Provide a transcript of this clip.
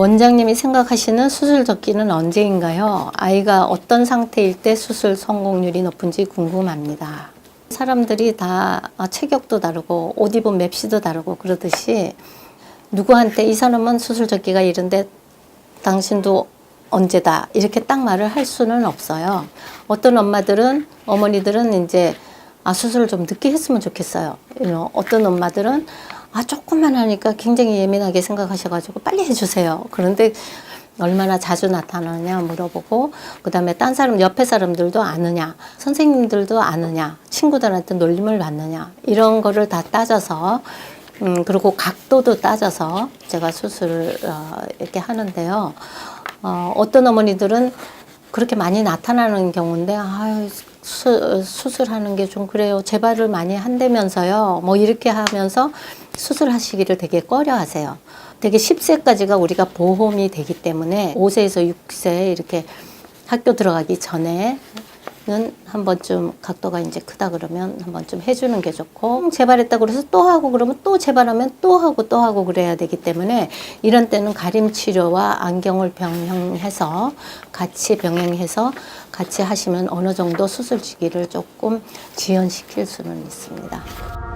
원장님이 생각하시는 수술 적기는 언제인가요? 아이가 어떤 상태일 때 수술 성공률이 높은지 궁금합니다. 사람들이 다 아, 체격도 다르고 옷 입은 맵시도 다르고 그러듯이 누구한테 이 사람은 수술 적기가 이른데 당신도 언제다 이렇게 딱 말을 할 수는 없어요. 어떤 엄마들은 어머니들은 이제 아 수술을 좀 늦게 했으면 좋겠어요. 어떤 엄마들은 아 조금만 하니까 굉장히 예민하게 생각하셔가지고 빨리 해주세요. 그런데 얼마나 자주 나타나느냐 물어보고 그다음에 딴 사람 옆에 사람들도 아느냐 선생님들도 아느냐 친구들한테 놀림을 받느냐 이런 거를 다 따져서 음 그리고 각도도 따져서 제가 수술을 어, 이렇게 하는데요. 어, 어떤 어머니들은 그렇게 많이 나타나는 경우인데 아유 수, 수술하는 게 좀 그래요 재발을 많이 한다면서요 뭐 이렇게 하면서 수술하시기를 되게 꺼려 하세요 되게 10세까지가 우리가 보험이 되기 때문에 5세에서 6세 이렇게 학교 들어가기 전에는 한 번쯤 각도가 이제 크다 그러면 한 번쯤 해주는 게 좋고 재발했다 그래서 또 하고 그러면 또 재발하면 또 하고 또 하고 그래야 되기 때문에 이런 때는 가림 치료와 안경을 병행해서 같이 병행해서 같이 하시면 어느 정도 수술 시기를 조금 지연시킬 수는 있습니다.